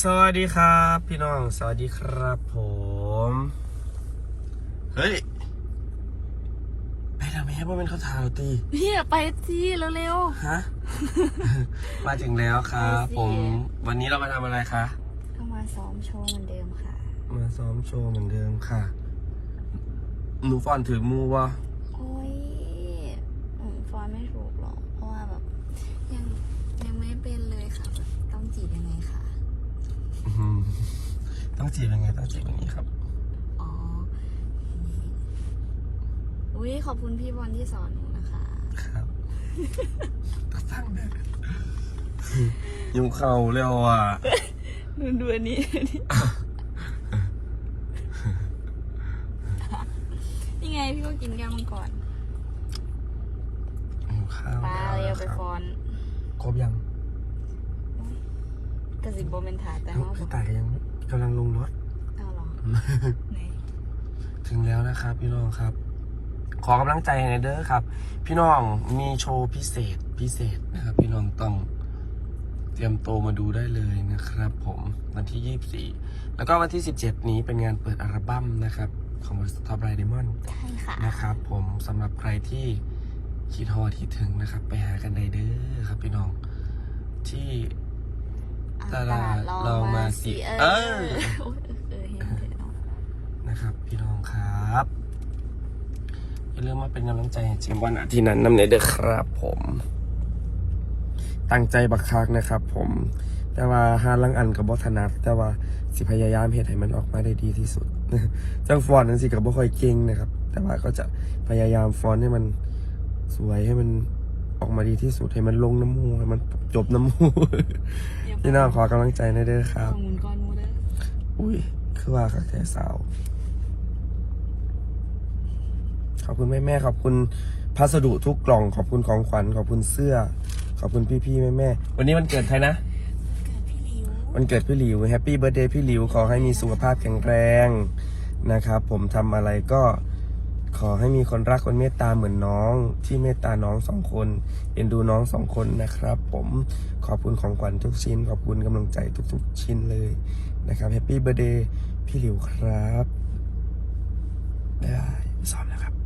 สวัสดีครับ พี่น้อง สวัสดีครับผม เฮ้ย ไปทำไมว่าเป็นข้าวทาวตีเนี่ยไปที่เร็ว ฮะ มาถึงแล้วครับไปสิผม วันนี้เรามาทำอะไรคะ ๆ ก็มาซ้อมโชว์เหมือนเดิมค่ะ มาซ้อมโชว์เหมือนเดิมค่ะ หนูฟอนถือมูวะโอ้ยอืมฟอนไม่ถูกหรอก เพราะว่าแบบ ยังยังไม่เป็นเลยค่ะแบบต้องจีบยังไงคะ อื้อหือ ต้องจีบยังไงต้องจีบอย่างนี้ครับ อ๋ออย่างนี้อุ้ยขอบคุณพี่บอลที่สอนหนูนะคะ ครับตัดตั้งเลยยุ่งเข่าเร็วอะดูดูอันนี้ นี่ไงพี่ก็กินแก้วมังกรหิวข้าวปลาแล้วเรียวไปครับฟอน ครบยังกระสิบโบเมนถาแต่เอ้าว่าพี่ต่ายยัง กำลังลงรถ เอาเหรอไหนถึงแล้วนะครับพี่น้องครับ ขอกำลังใจในเด้อครับ พี่น้องมีโชว์พิเศษพิเศษนะครับ พี่น้องต้องเตรียมโตวมาดูได้เลยนะครับ ผมวันที่ 24 แล้วก็วันที่ 17 นี้เป็นงานเปิดอัลบั้มนะครับ ของบริษัทท็อปไรดิมอน ใช่ค่ะ นะครับผมสำหรับใครที่คิดฮอดคิดถึงนะครับ ไปหากันได้เด้อครับพี่น้องที่ ตลาดลองมาสิเอเอออโอ้ยเออเห็นเถอะเนาะนะครับพี่น้องครับอย่าลืมมาเป็นกำลังใจให้เจมส์วันอาทิตย์นั้นนำเนเด้อครับผม ตั้งใจบักคักนะครับ ผม แต่ว่าหาลังอันกับบอถนัดแต่ว่าสิพยายามเฮ็ดให้มันออกมาได้ดีที่สุดจังฟอนต์นั่นสิกับบ่ค่อยเก่งนะครับ แต่ว่าก็จะพยายามฟอนต์ให้มันสวยให้มันออก มาดีที่สุดให้มันลงน้ำมูให้มันจบน้ำมูพี่น้องขอกำลังใจในอยเด้อครับเอาหมุนก้อนมูเด้ออุ้ย คือว่าคักแต่สาว ขอบคุณแม่แม่ๆขอบคุณพัสดุทุกกล่อง ขอบคุณของขวัญ ขอบคุณเสื้อ ขอบคุณพี่พี่แม่แม่ๆวันนี้วันเกิดใครนะ เกิดพี่หลิววันเกิดพี่หลิวแฮปปี้เบิร์ดเดย์พี่หลิวขอให้มีสุขภาพแข็งแรงนะครับ ผมทำอะไรก็ ขอให้มีคนรักคนเมตตาเหมือนน้อง ที่เมตตาน้องสองคนเอ็นดูน้องสองคนนะครับ ผมขอบคุณของขวัญทุกชิ้น ขอบคุณกำลังใจทุก ๆ ชิ้นเลยนะครับแฮปปี้เบอร์ดเดย์พี่หลิวครับได้ซ้อมแล้วครับ